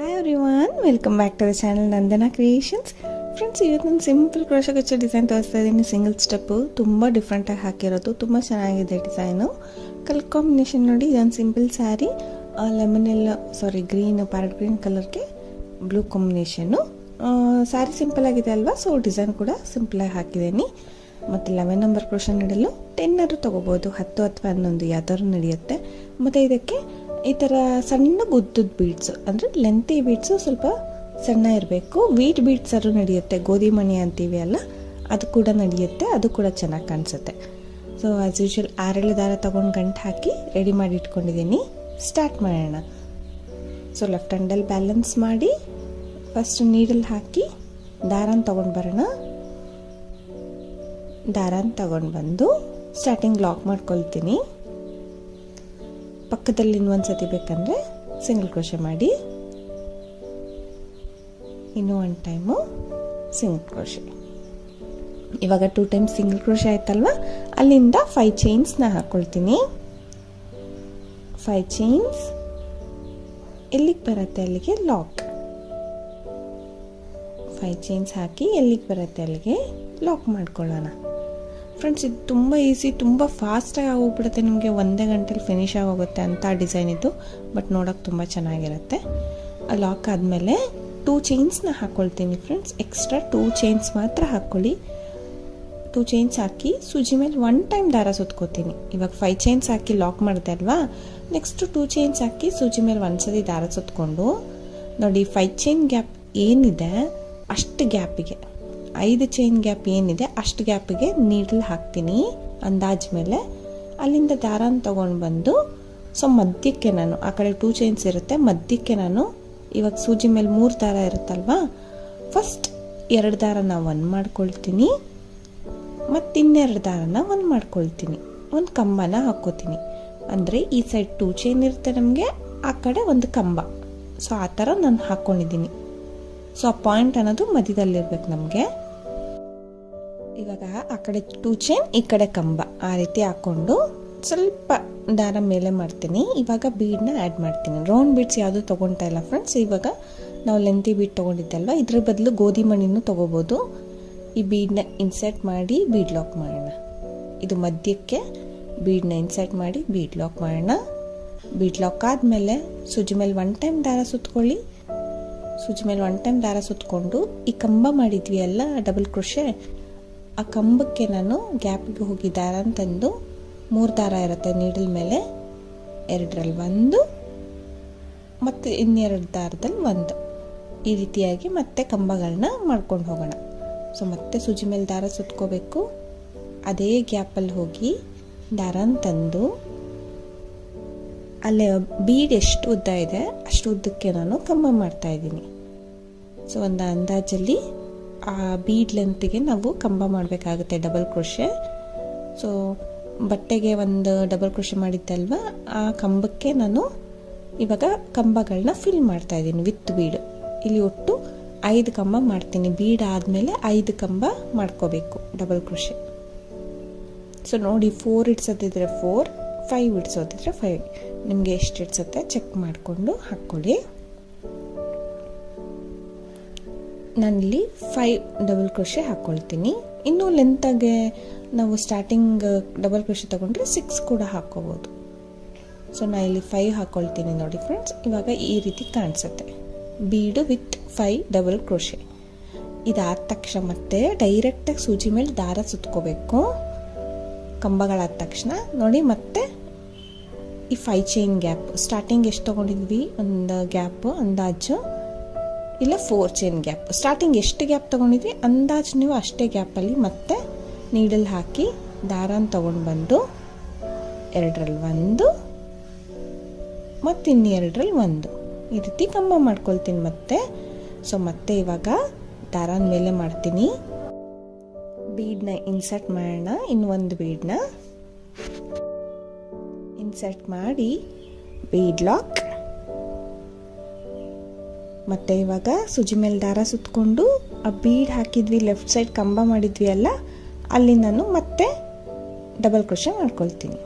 Hi everyone welcome back to the channel Nandana creations friends ಇವತ್ತು ನಾನು simple ಕ್ರೋಶಕಚ್ಚ design ತೋರಿಸ್ತಾ ಇದ್ದೀನಿ ಸಿಂಗಲ್ ಸ್ಟೆಪ್ಪು ತುಂಬ ಡಿಫ್ರೆಂಟಾಗಿ ಹಾಕಿರೋದು, ತುಂಬ ಚೆನ್ನಾಗಿದೆ ಡಿಸೈನು ಕಲರ್ ಕಾಂಬಿನೇಷನ್ ನೋಡಿ, ಇದೊಂದು ಸಿಂಪಲ್ ಸ್ಯಾರಿ ಲೆಮನ್ ಎಲ್ಲ ಸಾರಿ ಗ್ರೀನ್ ಪ್ಯಾರಟ್ ಗ್ರೀನ್ ಕಲರ್ಗೆ ಬ್ಲೂ ಕಾಂಬಿನೇಷನ್ನು ಸ್ಯಾರಿ ಸಿಂಪಲ್ ಆಗಿದೆ ಅಲ್ವಾ? ಸೊ ಡಿಸೈನ್ ಕೂಡ ಸಿಂಪಲಾಗಿ ಹಾಕಿದ್ದೀನಿ. ಮತ್ತು ಲೆವೆನ್ ನಂಬರ್ ಕ್ರೋಶನ್ ನೀಡಲು ಟೆನ್ನರು ತೊಗೋಬೋದು, ಹತ್ತು ಅಥವಾ ಹನ್ನೊಂದು ಯಾವ್ದಾದ್ರು ನಡೆಯುತ್ತೆ. ಮತ್ತು ಇದಕ್ಕೆ ಈ ಥರ ಸಣ್ಣ ಗುದ್ದದ ಬೀಡ್ಸು ಅಂದರೆ ಲೆಂತಿ ಬೀಡ್ಸು ಸ್ವಲ್ಪ ಸಣ್ಣ ಇರಬೇಕು. ವೀಟ್ ಬೀಡ್ಸರು ನಡೆಯುತ್ತೆ, ಗೋಧಿ ಮಣಿ ಅಂತೀವಿ ಅಲ್ಲ, ಅದು ಕೂಡ ನಡೆಯುತ್ತೆ, ಅದು ಕೂಡ ಚೆನ್ನಾಗಿ ಕಾಣಿಸುತ್ತೆ. ಸೊ ಆ್ಯಸ್ ಯೂಶ್ವಲ್ ಆರಳೆ ದಾರ ತೊಗೊಂಡು ಗಂಟು ಹಾಕಿ ರೆಡಿ ಮಾಡಿ ಇಟ್ಕೊಂಡಿದ್ದೀನಿ. ಸ್ಟಾರ್ಟ್ ಮಾಡೋಣ. ಸೊ ಲೆಫ್ಟ್ ಹ್ಯಾಂಡಲ್ಲಿ ಬ್ಯಾಲೆನ್ಸ್ ಮಾಡಿ ಫಸ್ಟ್ ನೀಡಲ್ ಹಾಕಿ ದಾರನ ತೊಗೊಂಡು ಬರೋಣ. ದಾರನ ತೊಗೊಂಡು ಬಂದು ಸ್ಟಾರ್ಟಿಂಗ್ ಲಾಕ್ ಮಾಡ್ಕೊಳ್ತೀನಿ. ಪಕ್ಕದಲ್ಲಿ ಇನ್ನೊಂದು ಸತಿ ಬೇಕಂದರೆ ಸಿಂಗಲ್ ಕ್ರೋಶೆ ಮಾಡಿ. ಇನ್ನೂ ಒನ್ ಟೈಮು ಸಿಂಗಲ್ ಕ್ರೋಶೆ ಇವಾಗ ಟೂ ಟೈಮ್ಸ್ ಸಿಂಗಲ್ ಕ್ರೋಶೆ ಆಯ್ತಲ್ವ? ಅಲ್ಲಿಂದ ಫೈವ್ ಚೈನ್ಸ್ನ ಹಾಕ್ಕೊಳ್ತೀನಿ ಫೈವ್ ಚೈನ್ಸ್ ಎಲ್ಲಿಗೆ ಬರುತ್ತೆ ಅಲ್ಲಿಗೆ? ಲಾಕ್ ಫೈವ್ ಚೈನ್ಸ್ ಹಾಕಿ ಎಲ್ಲಿಗೆ ಬರುತ್ತೆ ಅಲ್ಲಿಗೆ? ಲಾಕ್ ಮಾಡ್ಕೊಳ್ಳೋಣ. ಫ್ರೆಂಡ್ಸ್ ಇದು ತುಂಬ ಈಸಿ ತುಂಬ ಫಾಸ್ಟಾಗಿ ಆಗೋಗ್ಬಿಡುತ್ತೆ. ನಿಮಗೆ ಒಂದೇ ಗಂಟೆಲಿ ಫಿನಿಶ್ ಆಗೋಗುತ್ತೆ ಅಂತ ಡಿಸೈನ್ ಇದು. ಬಟ್ ನೋಡೋಕೆ ತುಂಬ ಚೆನ್ನಾಗಿರುತ್ತೆ. ಲಾಕ್ ಆದಮೇಲೆ ಟೂ ಚೈನ್ಸ್ನ ಹಾಕ್ಕೊಳ್ತೀನಿ ಫ್ರೆಂಡ್ಸ್ ಎಕ್ಸ್ಟ್ರಾ ಟೂ ಚೈನ್ಸ್ ಮಾತ್ರ ಹಾಕ್ಕೊಳ್ಳಿ ಟೂ ಚೈನ್ಸ್ ಹಾಕಿ ಸೂಜಿ ಮೇಲೆ ಒನ್ ಟೈಮ್ ದಾರ ಸುತ್ಕೋತೀನಿ. ಇವಾಗ ಫೈವ್ ಚೈನ್ಸ್ ಹಾಕಿ ಲಾಕ್ ಮಾಡಿದೆ ಅಲ್ವಾ? ನೆಕ್ಸ್ಟ್ ಟೂ ಚೈನ್ಸ್ ಹಾಕಿ ಸೂಜಿ ಮೇಲೆ ಒಂದ್ಸತಿ ದಾರ ಸುತ್ಕೊಂಡು ನೋಡಿ ಫೈವ್ ಚೈನ್ ಗ್ಯಾಪ್ ಏನಿದೆ? ಅಷ್ಟು ಗ್ಯಾಪಿಗೆ ಐದು ಚೈನ್ ಗ್ಯಾಪ್ ಏನಿದೆ, ಅಷ್ಟು ಗ್ಯಾಪಿಗೆ ನೀಡಲ್ ಹಾಕ್ತೀನಿ. ಅಂದಾಜ ಮೇಲೆ. ಅಲ್ಲಿಂದ ದಾರನ ತೊಗೊಂಡು ಬಂದು ಸೊ ಮಧ್ಯಕ್ಕೆ ನಾನು, ಆ ಕಡೆ ಟೂ ಚೈನ್ಸ್ ಇರುತ್ತೆ, ಮಧ್ಯಕ್ಕೆ ನಾನು, ಇವಾಗ ಸೂಜಿ ಮೇಲೆ ಮೂರು ದಾರ ಇರುತ್ತಲ್ವಾ? ಫಸ್ಟ್ ಎರಡು ದಾರನ ಒನ್ ಮಾಡ್ಕೊಳ್ತೀನಿ. ಮತ್ತು ಇನ್ನೆರಡು ದಾರನ ಒಂದು ಮಾಡ್ಕೊಳ್ತೀನಿ. ಒಂದು ಕಂಬನ ಹಾಕ್ಕೋತೀನಿ ಅಂದರೆ ಈ ಸೈಡ್ ಟೂ ಚೈನ್ ಇರುತ್ತೆ ನಮಗೆ, ಆ ಕಡೆ ಒಂದು ಕಂಬ. ಸೊ ಆ ಥರ ನಾನು ಹಾಕ್ಕೊಂಡಿದ್ದೀನಿ ಸೊ ಆ ಪಾಯಿಂಟ್ ಅನ್ನೋದು ಮಧ್ಯದಲ್ಲಿರ್ಬೇಕು ನಮಗೆ. ಇವಾಗ ಆ ಕಡೆ ಟೂ ಚೈನ್ ಈ ಕಡೆ ಕಂಬ. ಆ ರೀತಿ ಹಾಕ್ಕೊಂಡು ಸ್ವಲ್ಪ ದಾರ ಮೇಲೆ ಮಾಡ್ತೀನಿ. ಇವಾಗ ಬೀಡನ್ನ ಆ್ಯಡ್ ಮಾಡ್ತೀನಿ. ರೌಂಡ್ ಬೀಡ್ಸ್ ಯಾವುದು ತೊಗೊಳ್ತಾ ಇಲ್ಲ ಫ್ರೆಂಡ್ಸ್ ಇವಾಗ ನಾವು ಲೆಂತಿ ಬೀಡ್ ತೊಗೊಂಡಿದ್ದಲ್ವ? ಇದ್ರ ಬದಲು ಗೋಧಿ ಮಣ್ಣಿನೂ ತೊಗೋಬೋದು. ಈ ಬೀಡನ್ನ ಇನ್ಸರ್ಟ್ ಮಾಡಿ ಬೀಡ್ ಲಾಕ್ ಮಾಡೋಣ. ಇದು ಮಧ್ಯಕ್ಕೆ ಬೀಡನ್ನ ಇನ್ಸರ್ಟ್ ಮಾಡಿ ಬೀಡ್ ಲಾಕ್ ಮಾಡೋಣ. ಬೀಡ್ ಲಾಕ್ ಆದಮೇಲೆ, ಸುಜಿ ಮೇಲೆ ಒನ್ ಟೈಮ್ ದಾರ ಸುತ್ಕೊಳ್ಳಿ. ಸುಜಿ ಮೇಲೆ ಒನ್ ಟೈಮ್ ದಾರ ಸುತ್ತಕೊಂಡು ಈ ಕಂಬ ಮಾಡಿದ್ವಿ ಅಲ್ಲ ಡಬಲ್ ಕ್ರೋಶೆ ಆ ಕಂಬಕ್ಕೆ ನಾನು ಗ್ಯಾಪ್ಗೆ ಹೋಗಿ ದಾರ ತಂದು ಮೂರು ದಾರ ಇರುತ್ತೆ ನೀಡಲ್ ಮೇಲೆ. ಎರಡರಲ್ಲಿ ಒಂದು, ಮತ್ತು ಇನ್ನೆರಡು ದಾರದಲ್ಲಿ ಒಂದು. ಈ ರೀತಿಯಾಗಿ ಮತ್ತೆ ಕಂಬಗಳನ್ನ ಮಾಡ್ಕೊಂಡು ಹೋಗೋಣ. ಸೊ ಮತ್ತೆ ಸುಜಿ ಮೇಲೆ ದಾರ ಸುತ್ಕೋಬೇಕು. ಅದೇ ಗ್ಯಾಪಲ್ಲಿ ಹೋಗಿ ದಾರನ ತಂದು ಅಲ್ಲೇ ಬೀಡ್ ಎಷ್ಟು ಉದ್ದ ಇದೆ, ಅಷ್ಟು ಉದ್ದಕ್ಕೆ ನಾನು ಕಂಬ ಮಾಡ್ತಾ ಇದ್ದೀನಿ. ಸೊ ಒಂದು ಅಂದಾಜಲ್ಲಿ ಆ ಬೀಡ್ ಲೆಂತ್ಗೆ ನಾವು ಕಂಬ ಮಾಡಬೇಕಾಗುತ್ತೆ ಡಬಲ್ ಕ್ರೋಶೆ ಸೊ ಬಟ್ಟೆಗೆ ಒಂದು ಡಬಲ್ ಕ್ರೋಶೆ ಮಾಡಿದ್ದಲ್ವ, ಆ ಕಂಬಕ್ಕೆ ನಾನು ಇವಾಗ ಕಂಬಗಳನ್ನ ಫಿಲ್ ಮಾಡ್ತಾ ಇದ್ದೀನಿ ವಿತ್ ಬೀಡ್. ಇಲ್ಲಿ ಒಟ್ಟು ಐದು ಕಂಬ ಮಾಡ್ತೀನಿ, ಬೀಡ್ ಆದಮೇಲೆ ಐದು ಕಂಬ ಮಾಡ್ಕೋಬೇಕು ಡಬಲ್ ಕ್ರೋಶೆ ಸೊ ನೋಡಿ ಫೋರ್ ಇಡ್ಸೋದಿದ್ರೆ ಫೋರ್ ಫೈವ್ ಇಡ್ಸೋದಿದ್ರೆ ಫೈವ್ ನಿಮಗೆ ಎಷ್ಟು ಇಡ್ಸುತ್ತೆ ಚೆಕ್ ಮಾಡಿಕೊಂಡು ಹಾಕ್ಕೊಳ್ಳಿ. ನಾನಿಲ್ಲಿ ಫೈವ್ ಡಬಲ್ ಕ್ರೋಶೆ ಹಾಕ್ಕೊಳ್ತೀನಿ. ಇನ್ನೂ ಲೆಂತಾಗೆ ನಾವು ಸ್ಟಾರ್ಟಿಂಗ್ ಡಬಲ್ ಕ್ರೋಶೆ ತೊಗೊಂಡ್ರೆ ಸಿಕ್ಸ್ ಕೂಡ ಹಾಕ್ಕೋಬೋದು. ಸೊ ನಾನು ಇಲ್ಲಿ ಫೈವ್ ಹಾಕ್ಕೊಳ್ತೀನಿ ನೋಡಿ ಫ್ರೆಂಡ್ಸ್ ಇವಾಗ ಈ ರೀತಿ ಕಾಣಿಸುತ್ತೆ. Bead with five double crochet ಇದಾದ ತಕ್ಷಣ ಮತ್ತೆ ಡೈರೆಕ್ಟಾಗಿ ಸೂಜಿ ಮೇಲೆ ದಾರ ಸುತ್ಕೋಬೇಕು. ಕಂಬಗಳಾದ ತಕ್ಷಣ. ನೋಡಿ ಮತ್ತೆ ಈ ಫೈ ಚೈನ್ ಗ್ಯಾಪ್ ಸ್ಟಾರ್ಟಿಂಗ್ ಎಷ್ಟು ತೊಗೊಂಡಿದ್ವಿ? ಒಂದು ಗ್ಯಾಪ್ ಅಂದಾಜು. ಇಲ್ಲ ಫೋರ್ ಚೈನ್ ಗ್ಯಾಪ್ ಸ್ಟಾರ್ಟಿಂಗ್ ಎಷ್ಟು ಗ್ಯಾಪ್ ತೊಗೊಂಡಿದ್ವಿ? ಅಂದಾಜು ನೀವು ಅಷ್ಟೇ ಗ್ಯಾಪಲ್ಲಿ ಮತ್ತೆ ನೀಡಲ್ ಹಾಕಿ ದಾರನ ತೊಗೊಂಡು ಬಂದು ಎರಡರಲ್ಲಿ ಒಂದು ಮತ್ತು ಇನ್ನೆರಡರಲ್ಲಿ ಒಂದು. ಈ ರೀತಿ ಕಂಬ ಮಾಡ್ಕೊಳ್ತೀನಿ ಮತ್ತೆ. ಸೊ ಮತ್ತೆ ಇವಾಗ ದಾರನ ಮೇಲೆ ಮಾಡ್ತೀನಿ. ಬೀಡನ್ನ ಇನ್ಸರ್ಟ್ ಮಾಡೋಣ. ಇನ್ನೊಂದು ಬೀಡನ್ನ ಇನ್ಸರ್ಟ್ ಮಾಡಿ ಬೀಡ್ ಲಾಕ್ ಮತ್ತು ಇವಾಗ ಸುಜಿ ಮೇಲೆ ದಾರ ಸುತ್ತಕೊಂಡು ಆ ಬೀಡ್ ಹಾಕಿದ್ವಿ ಲೆಫ್ಟ್ ಸೈಡ್ ಕಂಬ ಮಾಡಿದ್ವಿ ಅಲ್ಲ, ಅಲ್ಲಿ ನಾನು ಮತ್ತೆ ಡಬಲ್ ಕ್ರೋಶೆ ಮಾಡ್ಕೊಳ್ತೀನಿ.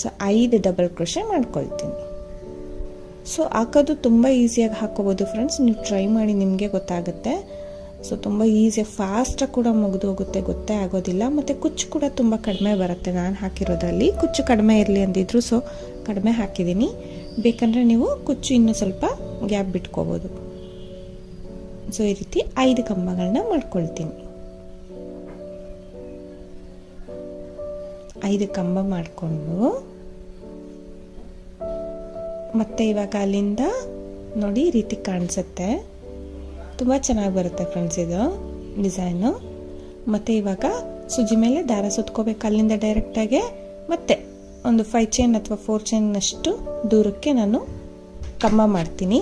ಸೊ ಐದು ಡಬಲ್ ಕ್ರೋಶೆ ಮಾಡ್ಕೊಳ್ತೀನಿ. ಸೊ ಹಾಕೋದು ತುಂಬ ಈಸಿಯಾಗಿ ಹಾಕೋಬೋದು ಫ್ರೆಂಡ್ಸ್ ನೀವು ಟ್ರೈ ಮಾಡಿ ನಿಮಗೆ ಗೊತ್ತಾಗುತ್ತೆ. ಸೊ ತುಂಬ ಈಸಿಯಾಗಿ ಫಾಸ್ಟಾಗಿ ಕೂಡ ಮುಗಿದು ಹೋಗುತ್ತೆ ಗೊತ್ತೇ ಆಗೋದಿಲ್ಲ. ಮತ್ತು ಕುಚ್ಚು ಕೂಡ ತುಂಬ ಕಡಿಮೆ ಬರುತ್ತೆ. ನಾನು ಹಾಕಿರೋದಲ್ಲಿ ಕುಚ್ಚು ಕಡಿಮೆ ಇರಲಿ ಅಂದಿದ್ರು ಸೊ ಕಡಿಮೆ ಹಾಕಿದ್ದೀನಿ. ಬೇಕಂದರೆ ನೀವು ಕುಚ್ಚು ಇನ್ನೂ ಸ್ವಲ್ಪ ಗ್ಯಾಪ್ ಬಿಟ್ಕೋಬೋದು. ಸೊ ಈ ರೀತಿ ಐದು ಕಂಬಗಳನ್ನ ಮಾಡ್ಕೊಳ್ತೀನಿ. ಐದು ಕಂಬ ಮಾಡಿಕೊಂಡು, ಮತ್ತೆ ಇವಾಗ ಅಲ್ಲಿಂದ ನೋಡಿ ಈ ರೀತಿ ಕಾಣಿಸುತ್ತೆ. ತುಂಬ ಚೆನ್ನಾಗಿ ಬರುತ್ತೆ ಫ್ರೆಂಡ್ಸ್ ಇದು ಡಿಸೈನು ಮತ್ತು ಇವಾಗ ಸುಜಿ ಮೇಲೆ ದಾರ ಸುತ್ಕೋಬೇಕು ಅಲ್ಲಿಂದ ಡೈರೆಕ್ಟಾಗಿ ಮತ್ತೆ ಒಂದು ಫೈವ್ ಚೈನ್ ಅಥವಾ ಫೋರ್ ಚೈನ್ನಷ್ಟು ದೂರಕ್ಕೆ ನಾನು ಕಂಬ ಮಾಡ್ತೀನಿ.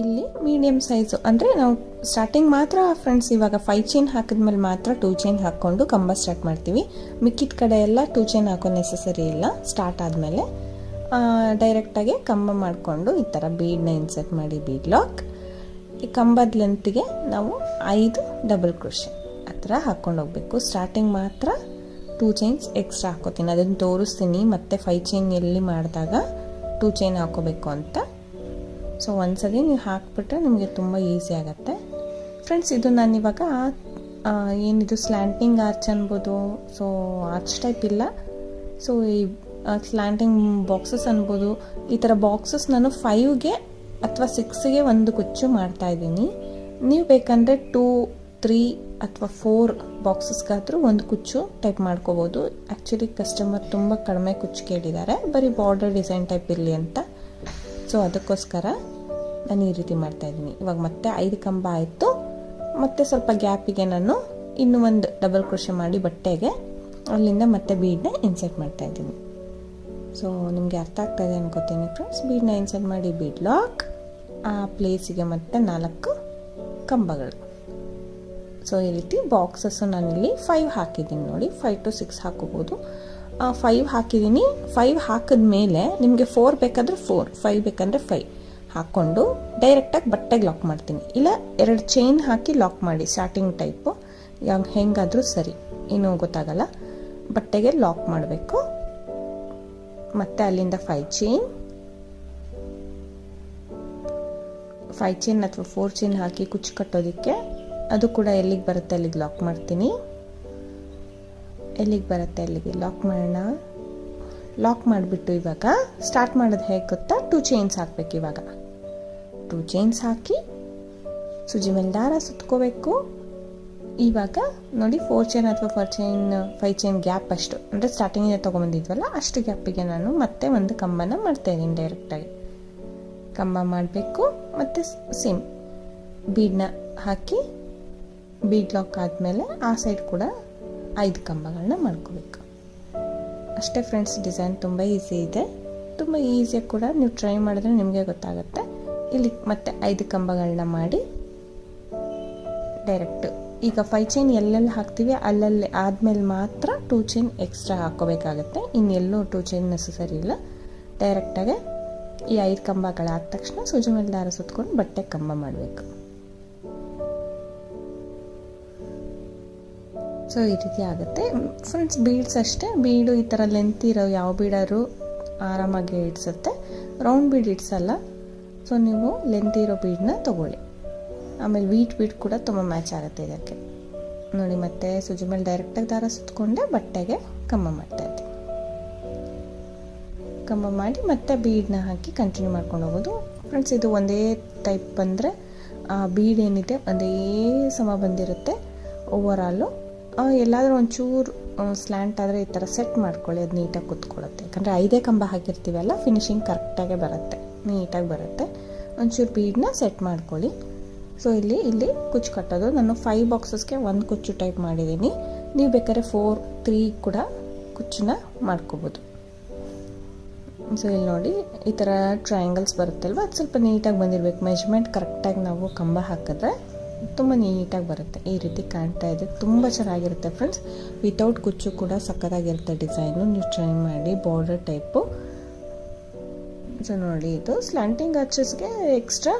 ಇಲ್ಲಿ ಮೀಡಿಯಮ್ ಸೈಜು ಅಂದರೆ ನಾವು ಸ್ಟಾರ್ಟಿಂಗ್ ಮಾತ್ರ ಫ್ರೆಂಡ್ಸ್ ಇವಾಗ ಫೈವ್ ಚೈನ್ ಹಾಕಿದ್ಮೇಲೆ ಮಾತ್ರ ಟೂ ಚೈನ್ ಹಾಕ್ಕೊಂಡು ಕಂಬ ಸ್ಟಾರ್ಟ್ ಮಾಡ್ತೀವಿ. ಮಿಕ್ಕಿದ ಕಡೆ ಎಲ್ಲ ಟೂ ಚೈನ್ ಹಾಕೋ ನೆಸಸರಿ ಇಲ್ಲ ಸ್ಟಾರ್ಟ್ ಆದಮೇಲೆ. ಡೈರೆಕ್ಟಾಗಿ ಕಂಬ ಮಾಡಿಕೊಂಡು ಈ ಥರ ಬೀಡನ್ನ ಇನ್ಸರ್ಟ್ ಮಾಡಿ ಬೀಡ್ ಲಾಕ್ ಈ ಕಂಬದ ಲೆಂತ್ಗೆ ನಾವು ಐದು ಡಬಲ್ ಕ್ರೋಶೆ ಆ ಥರ ಹಾಕ್ಕೊಂಡು ಹೋಗಬೇಕು. ಸ್ಟಾರ್ಟಿಂಗ್ ಮಾತ್ರ ಟೂ ಚೈನ್ಸ್ ಎಕ್ಸ್ಟ್ರಾ ಹಾಕೋತೀನಿ. ಅದನ್ನು ತೋರಿಸ್ತೀನಿ. ಮತ್ತು ಫೈವ್ ಚೈನ್ ಎಲ್ಲಿ ಮಾಡಿದಾಗ ಟೂ ಚೈನ್ ಹಾಕೋಬೇಕು ಅಂತ. ಸೊ ಒಂದ್ಸಲಿ ನೀವು ಹಾಕ್ಬಿಟ್ರೆ ನಿಮಗೆ ತುಂಬ ಈಸಿ ಆಗುತ್ತೆ. ಫ್ರೆಂಡ್ಸ್ ಇದು ನಾನು ಇವಾಗ ಏನಿದು ಸ್ಲ್ಯಾಂಟಿಂಗ್ ಆರ್ಚ್ ಅನ್ಬೋದು. ಸೊ ಆರ್ಚ್ ಟೈಪ್ ಇಲ್ಲ. ಸೊ ಈ ಸ್ಲ್ಯಾಂಟಿಂಗ್ ಬಾಕ್ಸಸ್ ಅನ್ಬೋದು. ಈ ಥರ ಬಾಕ್ಸಸ್ ನಾನು ಫೈವ್ಗೆ ಅಥವಾ ಸಿಕ್ಸ್ಗೆ ಒಂದು ಕುಚ್ಚು ಮಾಡ್ತಾ ಇದ್ದೀನಿ. ನೀವು ಬೇಕಂದರೆ ಟೂ, ತ್ರೀ ಅಥವಾ ಫೋರ್ ಬಾಕ್ಸಸ್ಗಾದರೂ ಒಂದು ಕುಚ್ಚು ಟೈಪ್ ಮಾಡ್ಕೋಬೋದು. ಆ್ಯಕ್ಚುಲಿ ಕಸ್ಟಮರ್ ತುಂಬ ಕಡಿಮೆ ಕುಚ್ಚು ಕೇಳಿದ್ದಾರೆ. ಬರೀ ಬಾರ್ಡರ್ ಡಿಸೈನ್ ಟೈಪ್ ಇರಲಿ ಅಂತ. ಸೊ ಅದಕ್ಕೋಸ್ಕರ ನಾನು ಈ ರೀತಿ ಮಾಡ್ತಾಯಿದ್ದೀನಿ ಇವಾಗ ಮತ್ತೆ ಐದು ಕಂಬ ಆಯಿತು. ಮತ್ತೆ ಸ್ವಲ್ಪ ಗ್ಯಾಪಿಗೆ ನಾನು ಇನ್ನೂ ಒಂದು ಡಬಲ್ ಕೃಷಿ ಮಾಡಿ ಬಟ್ಟೆಗೆ. ಅಲ್ಲಿಂದ ಮತ್ತೆ ಬೀಡನ್ನ ಇನ್ಸರ್ಟ್ ಮಾಡ್ತಾ ಇದ್ದೀನಿ. ಸೊ ನಿಮಗೆ ಅರ್ಥ ಆಗ್ತಾ ಇದೆ ಅನ್ಕೋತೀನಿ. ಫ್ರೆಂಡ್ಸ್ ಬೀಡನ್ನ ಇನ್ಸರ್ಟ್ ಮಾಡಿ ಬೀಡ್ ಲಾಕ್ ಆ ಪ್ಲೇಸಿಗೆ ಮತ್ತೆ ನಾಲ್ಕು ಕಂಬಗಳು. ಸೊ ಈ ರೀತಿ ಬಾಕ್ಸಸ್ಸು ನಾನಿಲ್ಲಿ ಫೈವ್ ಹಾಕಿದ್ದೀನಿ ನೋಡಿ. ಫೈವ್ ಟು ಸಿಕ್ಸ್ ಹಾಕೋಬೋದು. ಫೈವ್ ಹಾಕಿದ್ದೀನಿ. ಫೈವ್ ಹಾಕಿದ ಮೇಲೆ ನಿಮಗೆ ಫೋರ್ ಬೇಕಾದರೆ ಫೋರ್ ಫೈವ್ ಬೇಕಂದರೆ ಫೈವ್ ಹಾಕ್ಕೊಂಡು ಡೈರೆಕ್ಟಾಗಿ ಬಟ್ಟೆಗೆ ಲಾಕ್ ಮಾಡ್ತೀನಿ. ಇಲ್ಲ, ಎರಡು ಚೈನ್ ಹಾಕಿ ಲಾಕ್ ಮಾಡಿ ಸ್ಟಾರ್ಟಿಂಗ್ ಟೈಪು ಯಾವ ಹೆಂಗಾದರೂ ಸರಿ. ಏನೂ ಗೊತ್ತಾಗಲ್ಲ. ಬಟ್ಟೆಗೆ ಲಾಕ್ ಮಾಡಬೇಕು. ಮತ್ತೆ ಅಲ್ಲಿಂದ ಫೈವ್ ಚೈನ್ ಫೈ ಚೈನ್ ಅಥವಾ ಫೋರ್ ಚೈನ್ ಹಾಕಿ ಕುಚ್ಚು ಕಟ್ಟೋದಕ್ಕೆ ಅದು ಕೂಡ ಎಲ್ಲಿಗೆ ಬರುತ್ತೆ ಅಲ್ಲಿಗೆ ಲಾಕ್ ಮಾಡ್ತೀನಿ. ಎಲ್ಲಿಗೆ ಬರುತ್ತೆ ಅಲ್ಲಿಗೆ ಲಾಕ್ ಮಾಡೋಣ? ಲಾಕ್ ಮಾಡಿಬಿಟ್ಟು ಇವಾಗ ಸ್ಟಾರ್ಟ್ ಮಾಡೋದು ಹೇಗೆ ಗೊತ್ತಾ? ಟೂ ಚೈನ್ಸ್ ಹಾಕ್ಬೇಕು ಇವಾಗ. ಟೂ ಚೈನ್ಸ್ ಹಾಕಿ ಸುಜಿ ಮೇಲೆ ದಾರ ಸುತ್ಕೋಬೇಕು. ಇವಾಗ ನೋಡಿ ಫೋರ್ ಚೈನ್ ಅಥವಾ four chain five chain gap ಅಷ್ಟು. ಅಂದರೆ ಸ್ಟಾರ್ಟಿಂಗಿಂದ ತೊಗೊಂಬಂದಿದ್ವಲ್ಲ, ಅಷ್ಟು ಗ್ಯಾಪಿಗೆ ನಾನು ಮತ್ತೆ ಒಂದು ಕಂಬನ ಮಾಡ್ತಾ ಇದ್ದೀನಿ ಡೈರೆಕ್ಟಾಗಿ ಕಂಬ ಮಾಡಬೇಕು, ಮತ್ತು ಸೇಮ್ ಬೀಡನ್ನ ಹಾಕಿ ಬೀಡ್ ಲಾಕ್ ಆದಮೇಲೆ ಆ ಸೈಡ್ ಕೂಡ ಐದು ಕಂಬಗಳನ್ನ ಮಾಡ್ಕೋಬೇಕು. ಅಷ್ಟೇ ಫ್ರೆಂಡ್ಸ್ ಡಿಸೈನ್ ತುಂಬ ಈಸಿ ಇದೆ. ತುಂಬ ಈಸಿಯಾಗಿ ಕೂಡ ನೀವು ಟ್ರೈ ಮಾಡಿದ್ರೆ ನಿಮಗೆ ಗೊತ್ತಾಗುತ್ತೆ. ಇಲ್ಲಿ ಮತ್ತೆ ಐದು ಕಂಬಗಳನ್ನ ಮಾಡಿ ಡೈರೆಕ್ಟ್ ಈಗ ಫೈ ಚೈನ್ ಎಲ್ಲೆಲ್ಲಿ ಹಾಕ್ತೀವಿ, ಅಲ್ಲಲ್ಲಿ ಆದಮೇಲೆ ಮಾತ್ರ ಟೂ ಚೈನ್ ಎಕ್ಸ್ಟ್ರಾ ಹಾಕೋಬೇಕಾಗತ್ತೆ ಇನ್ನೆಲ್ಲೂ ಟೂ ಚೈನ್ ನೆಸಸರಿ ಇಲ್ಲ. ಡೈರೆಕ್ಟಾಗಿ ಈ ಐದು ಕಂಬಗಳಾದ ತಕ್ಷಣ ಸೂಜಿ ಮೇಲೆ ದಾರ ಸುತ್ಕೊಂಡು ಬಟ್ಟೆ ಕಂಬ ಮಾಡಬೇಕು. ಸೊ ಈ ರೀತಿ ಆಗುತ್ತೆ. ಫ್ರೆಂಡ್ಸ್ ಬೀಡ್ಸ್ ಅಷ್ಟೇ. ಬೀಡು ಈ ಥರ ಲೆಂತ್ ಇರೋ ಯಾವ ಬೀಡಾದ್ರು ಆರಾಮಾಗಿ ಇಡ್ಸುತ್ತೆ. ರೌಂಡ್ ಬೀಡ್ ಇಡ್ಸಲ್ಲ. ಸೊ ನೀವು ಲೆಂತ್ ಇರೋ ಬೀಡನ್ನ ತೊಗೊಳ್ಳಿ. ಆಮೇಲೆ ವೀಟ್ ವೀಟ್ ಕೂಡ ತುಂಬ ಮ್ಯಾಚ್ ಆಗುತ್ತೆ ಇದಕ್ಕೆ. ನೋಡಿ ಮತ್ತೆ ಸುಜಿ ಮೇಲೆ ಡೈರೆಕ್ಟಾಗಿ ದಾರ ಸುತ್ತಕೊಂಡೆ ಬಟ್ಟೆಗೆ ಕಂಬ ಮಾಡ್ತಾ ಇದ್ದೆ. ಕಂಬ ಮಾಡಿ ಮತ್ತೆ ಬೀಡನ್ನ ಹಾಕಿ ಕಂಟಿನ್ಯೂ ಮಾಡ್ಕೊಂಡು ಹೋಗೋದು. ಫ್ರೆಂಡ್ಸ್ ಇದು ಒಂದೇ ಟೈಪ್ ಬಂದರೆ, ಆ ಬೀಡ್ ಏನಿದೆ, ಒಂದೇ ಸಮ ಬಂದಿರುತ್ತೆ. ಓವರಾಲು ಎಲ್ಲಾದರೂ ಒಂಚೂರು ಸ್ಲ್ಯಾಂಟ್ ಆದರೆ ಈ ಥರ ಸೆಟ್ ಮಾಡ್ಕೊಳ್ಳಿ, ಅದು ನೀಟಾಗಿ ಕುತ್ಕೊಳ್ಳುತ್ತೆ. ಯಾಕಂದರೆ ಐದೇ ಕಂಬ ಹಾಕಿರ್ತೀವಲ್ಲ ಫಿನಿಶಿಂಗ್ ಕರೆಕ್ಟಾಗೆ ಬರುತ್ತೆ ನೀಟಾಗಿ ಬರುತ್ತೆ. ಒಂಚೂರು ಬೀಡನ್ನ ಸೆಟ್ ಮಾಡ್ಕೊಳ್ಳಿ. ಸೊ ಇಲ್ಲಿ ಇಲ್ಲಿ ಕುಚ್ಚು ಕಟ್ಟೋದು. ನಾನು ಫೈವ್ ಬಾಕ್ಸಸ್ಗೆ ಒಂದು ಕುಚ್ಚು ಟೈಪ್ ಮಾಡಿದ್ದೀನಿ. ನೀವು ಬೇಕಾದ್ರೆ ಫೋರ್ ತ್ರೀ ಕೂಡ ಕುಚ್ಚನ್ನ ಮಾಡ್ಕೋಬೋದು. ಸೊ ಇಲ್ಲಿ ನೋಡಿ, ಈ ಥರ ಟ್ರಯಾಂಗಲ್ಸ್ ಬರುತ್ತಲ್ವ? ಅದು ಸ್ವಲ್ಪ ನೀಟಾಗಿ ಬಂದಿರಬೇಕು. ಮೆಜರ್ಮೆಂಟ್ ಕರೆಕ್ಟಾಗಿ ನಾವು ಕಂಬ ಹಾಕಿದ್ರೆ ತುಂಬ ನೀಟಾಗಿ ಬರುತ್ತೆ. ಈ ರೀತಿ ಕಾಣ್ತಾ ಇದೆ. ತುಂಬ ಚೆನ್ನಾಗಿರುತ್ತೆ ಫ್ರೆಂಡ್ಸ್ ವಿತೌಟ್ ಕುಚ್ಚು ಕೂಡ ಸಕ್ಕತ್ತಾಗಿರುತ್ತೆ ಡಿಸೈನು ನೀವು ಟ್ರೈ ಮಾಡಿ ಬಾರ್ಡರ್ ಟೈಪು ಸೊ ನೋಡಿ, ಇದು ಸ್ಲ್ಯಾಂಟಿಂಗ್ ಅರ್ಚಸ್ಗೆ ಎಕ್ಸ್ಟ್ರಾ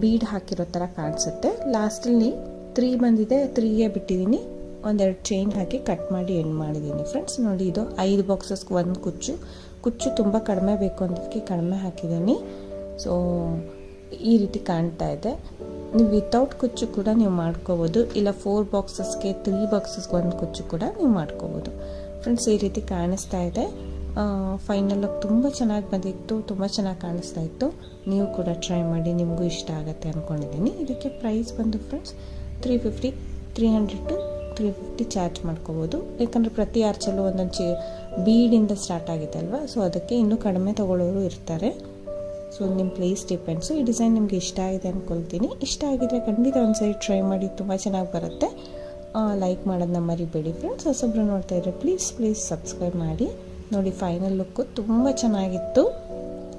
ಬೀಡ್ ಹಾಕಿರೋ ಥರ ಕಾಣಿಸುತ್ತೆ. ಲಾಸ್ಟಲ್ಲಿ ತ್ರೀ ಬಂದಿದೆ ತ್ರೀಗೆ ಬಿಟ್ಟಿದ್ದೀನಿ ಒಂದೆರಡು ಚೈನ್ ಹಾಕಿ ಕಟ್ ಮಾಡಿ ಎಂಡ್ ಮಾಡಿದ್ದೀನಿ ಫ್ರೆಂಡ್ಸ್ ನೋಡಿ ಇದು ಐದು ಬಾಕ್ಸಸ್ಗೆ ಒಂದು ಕುಚ್ಚು. ಕುಚ್ಚು ತುಂಬ ಕಡಿಮೆ ಬೇಕು ಅನ್ನೋದಕ್ಕೆ ಕಡಿಮೆ ಹಾಕಿದ್ದೀನಿ ಸೊ ಈ ರೀತಿ ಕಾಣ್ತಾ ಇದೆ. ನೀವು ವಿತೌಟ್ ಕುಚ್ಚು ಕೂಡ ನೀವು ಮಾಡ್ಕೋಬೋದು. ಇಲ್ಲ ಫೋರ್ ಬಾಕ್ಸಸ್ಗೆ ತ್ರೀ ಬಾಕ್ಸಸ್ಗೆ ಒಂದು ಕುಚ್ಚು ಕೂಡ ನೀವು ಮಾಡ್ಕೋಬೋದು. ಫ್ರೆಂಡ್ಸ್ ಈ ರೀತಿ ಕಾಣಿಸ್ತಾ ಇದೆ. ಫೈನಲ್ ತುಂಬ ಚೆನ್ನಾಗಿ ಬಂದಿತ್ತು, ತುಂಬ ಚೆನ್ನಾಗಿ ಕಾಣಿಸ್ತಾ ಇತ್ತು. ನೀವು ಕೂಡ ಟ್ರೈ ಮಾಡಿ, ನಿಮಗೂ ಇಷ್ಟ ಆಗುತ್ತೆ ಅಂದ್ಕೊಂಡಿದ್ದೀನಿ ಇದಕ್ಕೆ ಪ್ರೈಸ್ ಬಂದು friends three fifty three hundred to three fifty charge ಮಾಡ್ಕೋಬೋದು. ಯಾಕಂದರೆ ಪ್ರತಿ ಆರ್ಚಲ್ಲೂ ಒಂದೊಂದು ಚಿ ಬೀಡಿಂದ ಸ್ಟಾರ್ಟ್ ಆಗಿದೆ ಅಲ್ವಾ? ಸೊ ಅದಕ್ಕೆ ಇನ್ನೂ ಕಡಿಮೆ ತೊಗೊಳ್ಳೋರು ಇರ್ತಾರೆ. ಸೊ ನಿಮ್ಮ ಪ್ಲೇಸ್ ಡಿಪೆಂಡ್ಸು ಈ ಡಿಸೈನ್ ನಿಮಗೆ ಇಷ್ಟ ಆಗಿದೆ ಅಂದ್ಕೊಳ್ತೀನಿ ಇಷ್ಟ ಆಗಿದ್ರೆ ಖಂಡಿತ ಒಂದ್ಸರಿ ಟ್ರೈ ಮಾಡಿ, ತುಂಬ ಚೆನ್ನಾಗಿ ಬರುತ್ತೆ. ಲೈಕ್ ಮಾಡೋದನ್ನ ಮರಿಬೇಡಿ ಫ್ರೆಂಡ್ಸ್ ಹೊಸೊಬ್ರು ನೋಡ್ತಾ ಇದ್ರೆ ಪ್ಲೀಸ್ ಪ್ಲೀಸ್ ಸಬ್ಸ್ಕ್ರೈಬ್ ಮಾಡಿ. ನೋಡಿ ಫೈನಲ್ ಲುಕ್ಕು ತುಂಬ ಚೆನ್ನಾಗಿತ್ತು.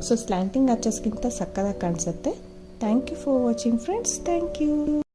ಸೊ ಸ್ಲ್ಯಾಂಟಿಂಗ್ ಅಚ್ಚಸ್ಗಿಂತ ಸಕ್ಕದಾಗಿ ಕಾಣಿಸುತ್ತೆ. Thank you for watching friends thank you